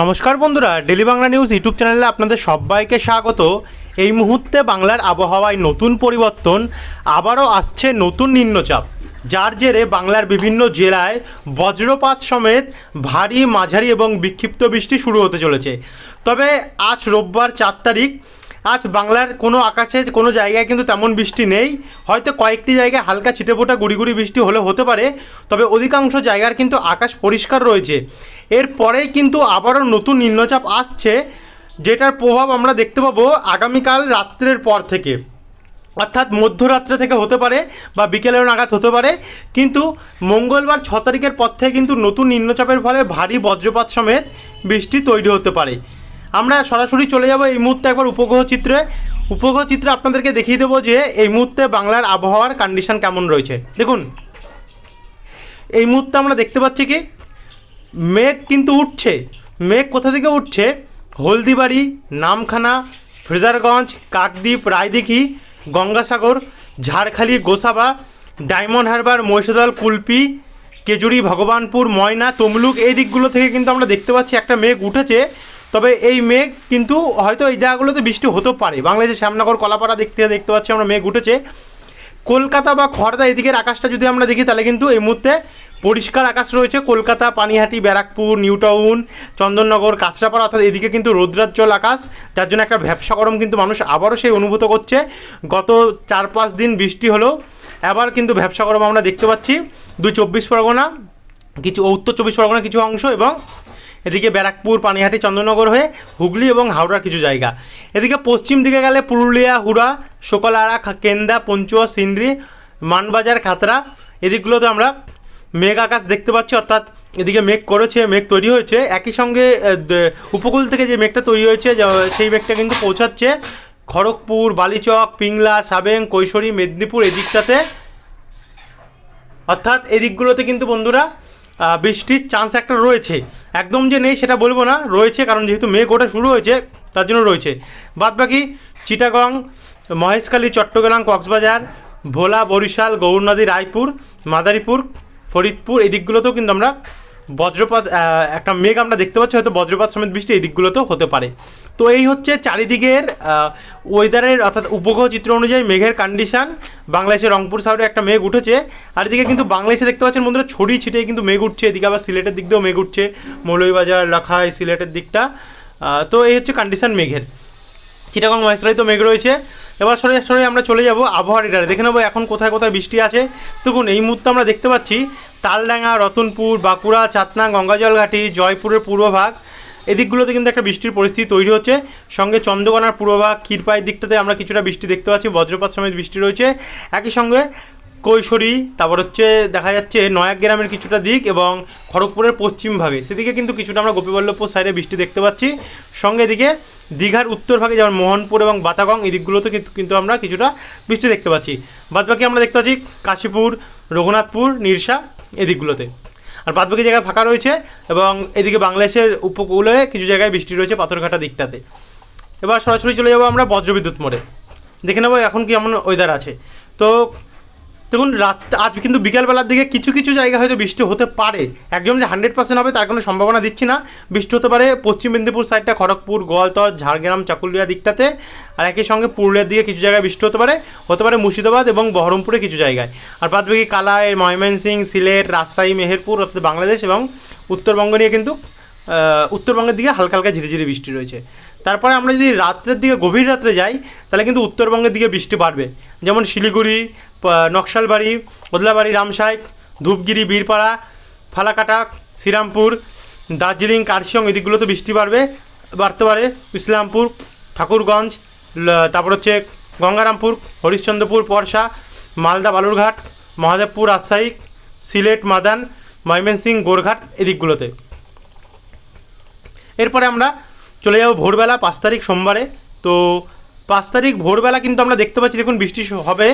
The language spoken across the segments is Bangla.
নমস্কার বন্ধুরা ডেলি বাংলা নিউজ ইউটিউব চ্যানেলে আপনাদের সবাইকে স্বাগত। এই মুহূর্তে বাংলার আবহাওয়ায় নতুন পরিবর্তন, আবারও আসছে নতুন নিম্নচাপ। যার জেরে বাংলার বিভিন্ন জেলায় বজ্রপাত সমেত ভারী, মাঝারি এবং বিক্ষিপ্ত বৃষ্টি শুরু হতে চলেছে। তবে আজ রোববার চার তারিখ আজ বাংলার কোনো আকাশে, কোনো জায়গায় কিন্তু তেমন বৃষ্টি নেই। হয়তো কয়েকটি জায়গায় হালকা ছিটেফোঁটা গুড়ি বৃষ্টি হলে হতে পারে, তবে অধিকাংশ জায়গার কিন্তু আকাশ পরিষ্কার রয়েছে। এরপরেই কিন্তু আবারও নতুন নিম্নচাপ আসছে, যেটার প্রভাব আমরা দেখতে পাবো আগামীকাল রাত্রের পর থেকে। অর্থাৎ মধ্যরাত্রে থেকে হতে পারে বা বিকেলের নাগাদ হতে পারে, কিন্তু মঙ্গলবার ছ তারিখের পর থেকে কিন্তু নতুন নিম্নচাপের ফলে ভারী বজ্রপাত সমেত বৃষ্টি তৈরি হতে পারে। আমরা সরাসরি চলে যাব এই মুহূর্তে একবার উপগ্রহ চিত্রে। উপগ্রহ চিত্রে আপনাদেরকে দেখিয়ে দেবো যে এই মুহূর্তে বাংলার আবহাওয়ার কন্ডিশন কেমন রয়েছে। দেখুন, এই মুহূর্তে আমরা দেখতে পাচ্ছি কি, মেঘ কিন্তু উঠছে। মেঘ কোথা থেকে উঠছে? হলদিবাড়ি, নামখানা, ফ্রেজারগঞ্জ, কাকদ্বীপ, রায়দিঘি, গঙ্গাসাগর, ঝাড়খালি, গোসাবা, ডায়মন্ড হারবার, মহিষাদল, কুলপি, কেজুরি, ভগবানপুর, ময়না, তমলুক এই দিকগুলো থেকে কিন্তু আমরা দেখতে পাচ্ছি একটা মেঘ উঠেছে। তবে এই মেঘ কিন্তু হয়তো এই জায়গাগুলোতে বৃষ্টি হতেও পারে। বাংলাদেশের শ্যামনগর, কলাপাড়া দেখতে দেখতে পাচ্ছি আমরা মেঘ উঠেছে। কলকাতা বা খড়দা এদিকের আকাশটা যদি আমরা দেখি, তাহলে কিন্তু এই মুহূর্তে পরিষ্কার আকাশ রয়েছে। কলকাতা, পানিহাটি, ব্যারাকপুর, নিউটাউন, চন্দননগর, কাঁচরাপাড়া, অর্থাৎ এদিকে কিন্তু রৌদ্রাজ্জল আকাশ, যার জন্য একটা ব্যবসা গরম কিন্তু মানুষ আবারও সেই অনুভূত করছে। গত চার পাঁচ দিন বৃষ্টি হলো আবার কিন্তু ব্যবসা গরম আমরা দেখতে পাচ্ছি। দুই চব্বিশ পরগনা, কিছু উত্তর চব্বিশ পরগনা কিছু অংশ এবং এদিকে ব্যারাকপুর, পানিহাটি, চন্দ্রনগর হয়ে হুগলি এবং হাওড়ার কিছু জায়গা। এদিকে পশ্চিম দিকে গেলে পুরুলিয়া, হুড়া শোকলারা কেন্দা, পঞ্চুয়া, সিন্দ্রি, মানবাজার খাতরা এদিকগুলোতে আমরা মেঘ আকাশ দেখতে পাচ্ছি, অর্থাৎ এদিকে মেঘ করেছে, মেঘ তৈরি হয়েছে। একই সঙ্গে উপকূল থেকে যে মেঘটা তৈরি হয়েছে সেই মেঘটা কিন্তু পৌঁছাচ্ছে। খড়গপুর, বালিচক, পিংলা, সাবেং, কৈশোরী, মেদিনীপুর এদিকটাতে। অর্থাৎ এদিকগুলোতে কিন্তু বন্ধুরা বৃষ্টির চান্স একটা রয়েছে। একদম যে নেই সেটা বলব না, রয়েছে কারণ যেহেতু মেঘ গোটা শুরু হয়েছে, তার জন্য রয়েছে। বাদ বাকি চিটাগং, মহেশখালী, চট্টগ্রাম, কক্সবাজার, ভোলা, বরিশাল গৌরনদী রায়পুর, মাদারীপুর, ফরিদপুর, এই দিকগুলোতেও কিন্তু আমরা বজ্রপাত একটা মেঘ আমরা দেখতে পাচ্ছি, হয়তো বজ্রপাত সমেত বৃষ্টি এই দিকগুলোতেও হতে পারে। তো এই হচ্ছে চারিদিকের ওয়েদারের অর্থাৎ উপগ্রহ চিত্র অনুযায়ী মেঘের কন্ডিশন বাংলাদেশের রংপুর সাইডে একটা মেঘ উঠেছে, আর এদিকে কিন্তু বাংলাদেশে দেখতে পাচ্ছেন বন্ধুরা ছড়িয়ে ছিটিয়ে কিন্তু মেঘ উঠছে, এদিকে আবার সিলেটের দিক দিয়েও মেঘ উঠছে, মৌলভীবাজার লাখাই সিলেটের দিকটা। তো এই হচ্ছে কন্ডিশন মেঘের। চিটাগং মহেশতলায় তো মেঘ রয়েছে। এবার সরে সরে আমরা চলে যাব আবহাওয়া রেডারে দেখে নেব এখন কোথায় কোথায় বৃষ্টি আছে। দেখুন, এই মুহূর্তে আমরা দেখতে পাচ্ছি তালডাঙ্গা, রতনপুর, বাঁকুড়া, চাতনা, গঙ্গাজলঘাটি, জয়পুরের পূর্বভাগ। এদিকগুলোতে কিন্তু একটা বৃষ্টির পরিস্থিতি তৈরি হচ্ছে। সঙ্গে চন্দ্রকোনার পূর্বভাগ ক্ষীরপাইয়ের দিকটাতে আমরা কিছুটা বৃষ্টি দেখতে পাচ্ছি, বজ্রপাত সমেত বৃষ্টি রয়েছে। একই সঙ্গে কৈশোরী, তারপর হচ্ছে দেখা যাচ্ছে নয়াক গ্রামের কিছুটা দিক এবং খড়গপুরের পশ্চিম ভাগে সেদিকে কিন্তু কিছুটা আমরা গোপীবল্লভপুর সাইডে বৃষ্টি দেখতে পাচ্ছি। সঙ্গে এদিকে দীঘার উত্তর ভাগে যেমন মোহনপুর এবং বাতাগং এই দিকগুলোতে কিন্তু কিন্তু আমরা কিছুটা বৃষ্টি দেখতে পাচ্ছি। বাদবাকি আমরা দেখতে পাচ্ছি কাশীপুর, রঘুনাথপুর, নিরসা এদিকগুলোতে। আর বাদবাকি জায়গায় ফাঁকা রয়েছে এবং এদিকে বাংলাদেশের উপকূলে কিছু জায়গায় বৃষ্টি রয়েছে পাথরঘাটা দিকটাতে। এবার সরাসরি চলে যাব আমরা বজ্রবিদ্যুৎ মোড়ে। দেখে নেব এখন কি এমন ওয়েদার আছে। তো দেখুন, রাত, আজ কিন্তু বিকালবেলার দিকে কিছু কিছু জায়গা হয়তো বৃষ্টি হতে পারে। একদম যে হান্ড্রেড পার্সেন্ট হবে তার কোনো সম্ভাবনা দিচ্ছি না। বৃষ্টি হতে পারে পশ্চিম মেদিনীপুর সাইডটা, খড়গপুর, গোয়ালতর, ঝাড়গ্রাম, চাকুলিয়া দিকটাতে। আর একই সঙ্গে পুরুলিয়ার দিকে কিছু জায়গায় বৃষ্টি হতে পারে। হতে পারে মুর্শিদাবাদ এবং বহরমপুরে কিছু জায়গায়। আর বাদ বাকি কালাই ময়মনসিং সিলেট, রাজশাহী, মেহেরপুর, অর্থাৎ বাংলাদেশ এবং উত্তরবঙ্গ নিয়ে কিন্তু উত্তরবঙ্গের দিকে হালকা হালকা ঝিরিঝিরি বৃষ্টি রয়েছে। তারপরে আমরা যদি রাত্রের দিকে গভীর রাত্রে যাই, তাহলে কিন্তু উত্তরবঙ্গের দিকে বৃষ্টি বাড়বে। যেমন শিলিগুড়ি নকশালবাড়ি ওদলাবাড়ি রামসাইক, ধূপগিরি, বীরপাড়া, ফালাকাটা, শ্রীরামপুর, দার্জিলিং, কার্শিয়ং এদিকগুলোতে বৃষ্টি বাড়বে। বাড়তে পারে ইসলামপুর, ঠাকুরগঞ্জ তারপর হচ্ছে গঙ্গারামপুর, হরিশ্চন্দ্রপুর, পরশা, মালদা, বালুরঘাট, মহাদেবপুর, রাজশাহী, সিলেট, মাদান ময়মনসিং গোরঘাট এদিকগুলোতে। এরপরে আমরা চলে যাব ভোরবেলা পাঁচ তারিখ সোমবারে। তো পাঁচ তারিখ ভোরবেলা কিন্তু আমরা দেখতে পাচ্ছি, দেখুন বৃষ্টি হবে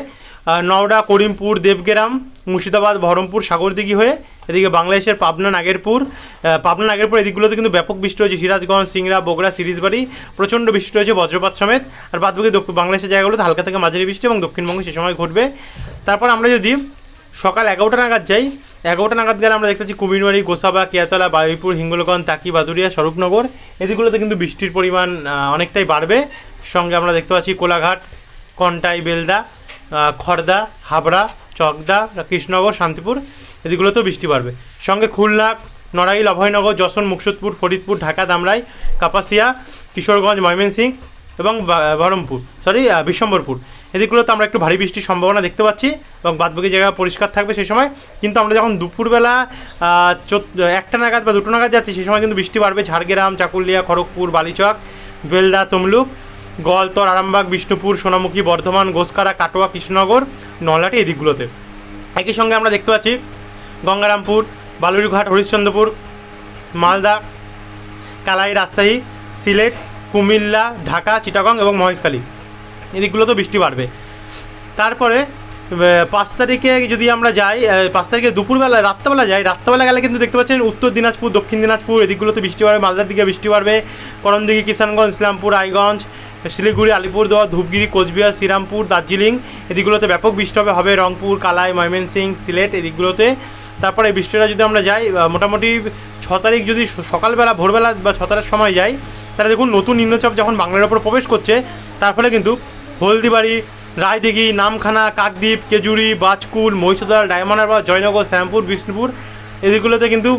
নওডা, করিমপুর, দেবগ্রাম, মুর্শিদাবাদ, বহরমপুর, সাগরদিঘি হয়ে এদিকে বাংলাদেশের পাবনা, নাগেরপুর পাবনা, নাগেরপুর এদিকগুলোতে কিন্তু ব্যাপক বৃষ্টি হয়েছে। সিরাজগঞ্জ, সিংড়া, বগুড়া, সিরিজবাড়ি, প্রচণ্ড বৃষ্টি হয়েছে বজ্রপাত সমেত। আর বাদবাকি বাংলাদেশের জায়গাগুলোতে হালকা থেকে মাঝারি বৃষ্টি এবং দক্ষিণবঙ্গে সে সময় ঘটবে। তারপর আমরা যদি সকাল এগারোটা নাগাদ যাই এগারোটা নাগাদ গেলে আমরা দেখতে পাচ্ছি কুমিরবাড়ি গোসাবা, কেয়াতলা, বারুইপুর, হিঙ্গলগঞ্জ তাকি বাদুরিয়া স্বরূপনগর। এদিকগুলোতে কিন্তু বৃষ্টির পরিমাণ অনেকটাই বাড়বে। সঙ্গে আমরা দেখতে পাচ্ছি কোলাঘাট, কন্টাই, বেলদা খড়দা হাবড়া, চকদা, কৃষ্ণনগর, শান্তিপুর, এদিকগুলোতেও বৃষ্টি বাড়বে। সঙ্গে খুলনা, নড়াইল, অভয়নগর, যশোর, মুকসুদপুর, ফরিদপুর, ঢাকা, দামরাই, কাপাসিয়া, কিশোরগঞ্জ, ময়মনসিংহ এবং বহরমপুর সরি বিশ্বম্বরপুর। এদিকগুলোতে আমরা একটু ভারী বৃষ্টির সম্ভাবনা দেখতে পাচ্ছি এবং বাদবাকি জায়গা পরিষ্কার থাকবে সেই সময়। কিন্তু আমরা যখন দুপুরবেলা একটা নাগাদ বা দুটো নাগাদ যাচ্ছি, সেই সময় কিন্তু বৃষ্টি বাড়বে। ঝাড়গ্রাম, চাকুলিয়া, খড়গপুর, বালিচক বেলদা তমলুক গলতর আরামবাগ, বিষ্ণুপুর, সোনামুখী, বর্ধমান, গোসকারা, কাটোয়া, কৃষ্ণনগর, নলহাটি এদিকগুলোতে। একই সঙ্গে আমরা দেখতে পাচ্ছি গঙ্গারামপুর, বালুরঘাট, হরিশ্চন্দ্রপুর, মালদা, কালাই, রাজশাহী, সিলেট, কুমিল্লা, ঢাকা, চিটাগং এবং মহেশখালী। এদিকগুলোতেও বৃষ্টি বাড়বে। তারপরে পাঁচ তারিখে যদি আমরা যাই পাঁচ তারিখে দুপুরবেলা, রাত্রেবেলা যাই, রাত্রেবেলা গেলে কিন্তু দেখতে পাচ্ছেন উত্তর দিনাজপুর, দক্ষিণ দিনাজপুর এদিকগুলোতে বৃষ্টি বাড়বে, মালদার দিকে বৃষ্টি বাড়বে। করণদিঘি, কিষানগঞ্জ, ইসলামপুর, রায়গঞ্জ, শিলিগুড়ি, আলিপুরদুয়ার, ধূপগিরি, কোচবিহার, শ্রীরামপুর, দার্জিলিং, এদিকগুলোতে ব্যাপক বৃষ্টি হবে। হবে রংপুর, কালাই ময়মনসিং সিলেট এদিকগুলোতে। তারপরে বৃষ্টিটা যদি আমরা যাই মোটামুটি ছ তারিখ যদি সকালবেলা, ভোরবেলা বা ছ তারিখ সময় যাই, তাহলে দেখুন নতুন নিম্নচাপ যখন বাংলার ওপর প্রবেশ করছে, তার ফলে কিন্তু হলদিবাড়ি, রায়দিঘি, নামখানা, কাকদ্বীপ কেজুরি বাজকুল, মহিষাদল ডায়মন্ডারবাদ জয়নগর, শ্যামপুর, বিষ্ণুপুর, এদিকগুলোতে কিন্তু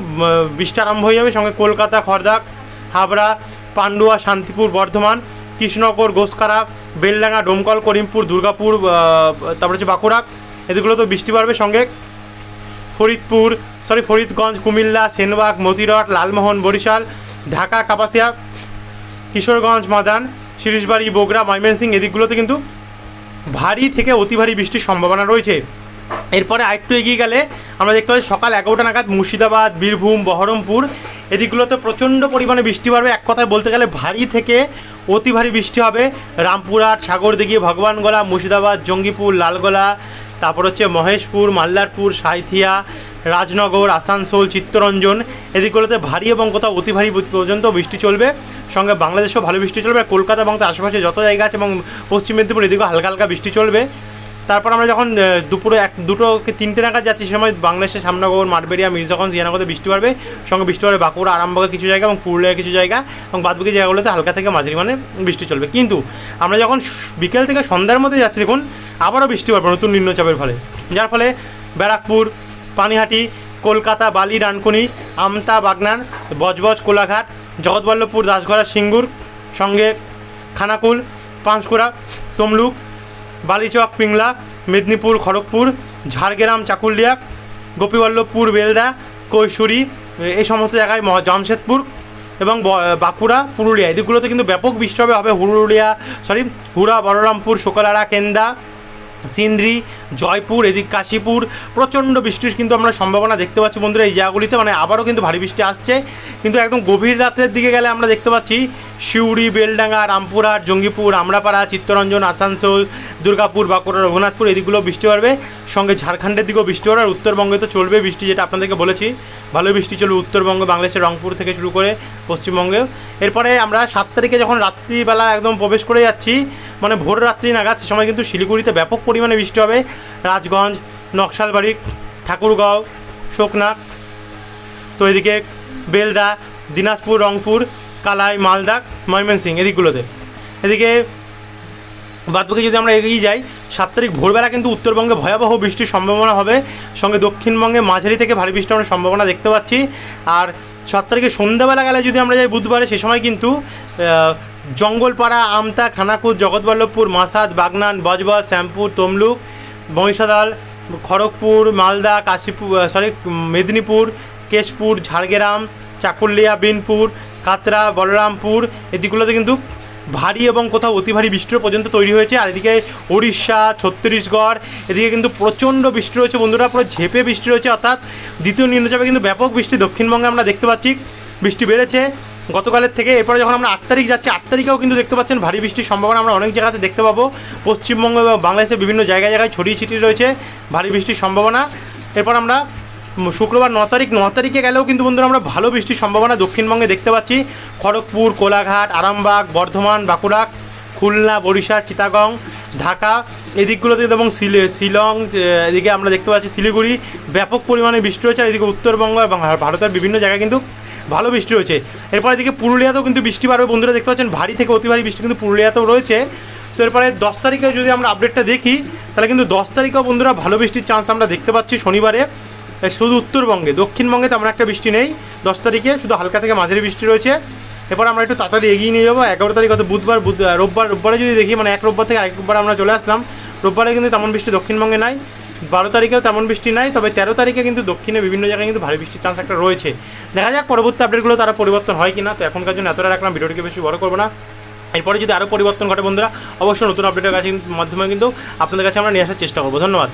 বৃষ্টি আরম্ভ হয়ে যাবে। সঙ্গে কলকাতা খড়দা হাবড়া, পান্ডুয়া, শান্তিপুর, বর্ধমান, কৃষ্ণনগর গোসকারা বেলডাঙ্গা, ডোমকল, করিমপুর, দুর্গাপুর তারপরে হচ্ছে বাঁকুড়া, এদিকগুলোতেও বৃষ্টি বাড়বে। সঙ্গে ফরিদপুর সরি ফরিদগঞ্জ, কুমিল্লা, সেনবাগ, মতিরট, লালমোহন, বরিশাল, ঢাকা, কাপাসিয়া, কিশোরগঞ্জ, মাদান শিরিশবাড়ি বগুড়া ময়মনসিং এদিকগুলোতে কিন্তু ভারী থেকে অতি ভারী বৃষ্টির সম্ভাবনা রয়েছে। এরপরে আরেকটু এগিয়ে গেলে আমরা দেখতে পাচ্ছি সকাল এগারোটা নাগাদ মুর্শিদাবাদ, বীরভূম, বহরমপুর এদিকগুলোতে প্রচণ্ড পরিমাণে বৃষ্টি বাড়বে। এক কথায় বলতে গেলে ভারী থেকে অতি ভারী বৃষ্টি হবে রামপুরহাট, সাগরদিঘি, ভগবানগোলা, মুর্শিদাবাদ, জঙ্গিপুর, লালগোলা, তারপর হচ্ছে মহেশপুর, মাল্লারপুর, সাঁইথিয়া, রাজনগর, আসানসোল, চিত্তরঞ্জন এদিকগুলোতে ভারী এবং কোথাও অতি ভারী পর্যন্ত বৃষ্টি চলবে। সঙ্গে বাংলাদেশেও ভালো বৃষ্টি চলবে, কলকাতা এবং তার আশেপাশে যত জায়গা আছে এবং পশ্চিম মেদিনীপুর এদিকেও হালকা হালকা বৃষ্টি চলবে। তারপর আমরা যখন দুপুরে এক, দুটো তিনটে নাগাদ যাচ্ছি, সে সময় বাংলাদেশের সামনগর, মাঠবেড়িয়া, মির্জাগঞ্জ জিয়ানগরে বৃষ্টি বাড়বে সঙ্গে বৃষ্টি বাড়বে বাঁকুড়া আরামবাগের কিছু জায়গা এবং পুরুলিয়ার কিছু জায়গা এবং বাদবাকি জায়গাগুলোতে হালকা থেকে মাঝারি মানে বৃষ্টি চলবে। কিন্তু আমরা যখন বিকেল থেকে সন্ধ্যার মধ্যে যাচ্ছি, দেখুন, আবারও বৃষ্টি পারবে নতুন নিম্নচাপের ফলে। যার ফলে ব্যারাকপুর, পানিহাটি, কলকাতা, বালি, ডানকুনি, আমতা, বাগনান, বজবজ, কোলাঘাট জগৎবল্লভপুর দাসগড়া সিঙ্গুর, সঙ্গে খানাকুল, পাঁশকুড়া, তমলুক, বালিচক, পিংলা, মেদিনীপুর, খড়গপুর, ঝাড়গ্রাম, চাকুলিয়া, গোপীবল্লভপুর, বেলদা, কৈশোরী, এই সমস্ত জায়গায় জামশেদপুর এবং বাঁকুড়া, পুরুলিয়া। এদিকগুলোতে কিন্তু ব্যাপক বৃষ্টি হবে। হবে হুরুলিয়া সরি হুড়া, বলরামপুর শোকলারা কেন্দা সিন্দ্রি, জয়পুর, এদিক কাশীপুর, প্রচণ্ড বৃষ্টির কিন্তু আমরা সম্ভাবনা দেখতে পাচ্ছি বন্ধুরা এই জায়গাগুলিতে মানে আবারও কিন্তু ভারী বৃষ্টি আসছে। কিন্তু একদম গভীর রাতের দিকে গেলে আমরা দেখতে পাচ্ছি শিউড়ি, বেলডাঙ্গা, রামপুরহাট, জঙ্গিপুর আমরাপাড়া চিত্তরঞ্জন, আসানসোল, দুর্গাপুর, বাঁকুড়া, রঘুনাথপুর এদিকগুলো বৃষ্টি পড়বে সঙ্গে ঝাড়খণ্ডের দিকেও বৃষ্টি বাড়বে আর উত্তরবঙ্গে তো চলবে বৃষ্টি, যেটা আপনাদেরকে বলেছি। ভালো বৃষ্টি চলবে উত্তরবঙ্গ, বাংলাদেশের রংপুর থেকে শুরু করে পশ্চিমবঙ্গেও। এরপরে আমরা সাত তারিখে যখন রাত্রিবেলা একদম প্রবেশ করে যাচ্ছি মানে ভোর রাত্রি নাগাদ, সে সময় কিন্তু শিলিগুড়িতে ব্যাপক পরিমাণে বৃষ্টি হবে। রাজগঞ্জ, নকশালবাড়ি, ঠাকুরগাঁও, শোকনাথ, তো এদিকে বেলদা, দিনাজপুর, রংপুর, কালাই, মালদা ময়মনসিং এদিকগুলোতে। এদিকে বাদবাকি যদি আমরা এগিয়ে যাই সাত তারিখ ভোরবেলা কিন্তু উত্তরবঙ্গে ভয়াবহ বৃষ্টির সম্ভাবনা হবে। সঙ্গে দক্ষিণবঙ্গে মাঝারি থেকে ভারী বৃষ্টির আমরা সম্ভাবনা দেখতে পাচ্ছি। আর সাত তারিখে সন্ধ্যাবেলা গেলে যদি আমরা যাই বুধবারে, সে সময় কিন্তু জঙ্গলপাড়া, আমতা, খানাকুর, জগৎবল্লভপুর, মাসাদ, বাগনান, বজবজ, শ্যামপুর, তমলুক, মহিষাদল, খড়গপুর, মালদা, কাশীপুর সরি মেদিনীপুর, কেশপুর, ঝাড়গ্রাম, চাকুলিয়া, বিনপুর, কাতরা, বলরামপুর, এদিকগুলোতে কিন্তু ভারী এবং কোথাও অতি ভারী বৃষ্টিও পর্যন্ত তৈরি হয়েছে। আর এদিকে উড়িষ্যা ছত্তিশগড়, এদিকে কিন্তু প্রচণ্ড বৃষ্টি রয়েছে বন্ধুরা, পুরো ঝেপে বৃষ্টি রয়েছে, অর্থাৎ দ্বিতীয় নিম্নচাপে কিন্তু ব্যাপক বৃষ্টি দক্ষিণবঙ্গে আমরা দেখতে পাচ্ছি। বৃষ্টি বেড়েছে। গতকালের থেকে এরপরে যখন আমরা আট তারিখ যাচ্ছি, আট তারিখেও কিন্তু দেখতে পাচ্ছেন ভারী বৃষ্টির সম্ভাবনা আমরা অনেক জায়গাতে দেখতে পাবো। পশ্চিমবঙ্গ এবং বাংলাদেশের বিভিন্ন জায়গায় জায়গায় ছড়িয়ে ছিটিয়ে রয়েছে ভারী বৃষ্টির সম্ভাবনা। এরপর আমরা শুক্রবার ন তারিখ, ন তারিখে গেলেও কিন্তু বন্ধুরা আমরা ভালো বৃষ্টির সম্ভাবনা দক্ষিণবঙ্গে দেখতে পাচ্ছি। খড়গপুর, কোলাঘাট, আরামবাগ, বর্ধমান, বাঁকুড়া, খুলনা বরিশা চিটাগং, ঢাকা এই দিকগুলোতে এবং শিলে- শিলং, এদিকে আমরা দেখতে পাচ্ছি শিলিগুড়ি। ব্যাপক পরিমাণে বৃষ্টি হয়েছে আর এদিকে উত্তরবঙ্গ এবং ভারতের বিভিন্ন জায়গায় কিন্তু ভালো বৃষ্টি রয়েছে এরপরে এদিকে পুরুলিয়াতেও কিন্তু বৃষ্টি পারবে বন্ধুরা দেখতে পাচ্ছেন, ভারী থেকে অতি ভারী বৃষ্টি কিন্তু পুরুলিয়াতেও রয়েছে। তো এরপরে দশ তারিখে যদি আমরা আপডেটটা দেখি, তাহলে কিন্তু দশ তারিখেও বন্ধুরা ভালো বৃষ্টির চান্স আমরা দেখতে পাচ্ছি শনিবারে। শুধু উত্তরবঙ্গে, দক্ষিণবঙ্গে তেমন একটা বৃষ্টি নেই। দশ তারিখে শুধু হালকা থেকে মাঝারি বৃষ্টি রয়েছে। এরপর আমরা একটু তাড়াতাড়ি এগিয়ে নিয়ে যাব। এগারো তারিখ হয়তো বুধবার, বুধ রোববার, রোববারে যদি দেখি মানে এক রোববার থেকে আরেক রোববার আমরা চলে আসলাম, রোববারে কিন্তু তেমন বৃষ্টি দক্ষিণবঙ্গে নাই। বারো তারিখেও তেমন বৃষ্টি নাই, তবে তেরো তারিখে কিন্তু দক্ষিণে বিভিন্ন জায়গায় কিন্তু ভারী বৃষ্টির চান্স একটা রয়েছে। দেখা যাক পরবর্তী আপডেটগুলো তারা পরিবর্তন হয় কিনা, তো এখনকার জন্য এতটা রাখলাম, ভিডিওটিকে বেশি বড় করব না। এরপরে যদি আরও পরিবর্তন ঘটে বন্ধুরা, অবশ্যই নতুন আপডেটের কাছে মাধ্যমে কিন্তু আপনাদের কাছে আমরা নিয়ে আসার চেষ্টা করব। ধন্যবাদ।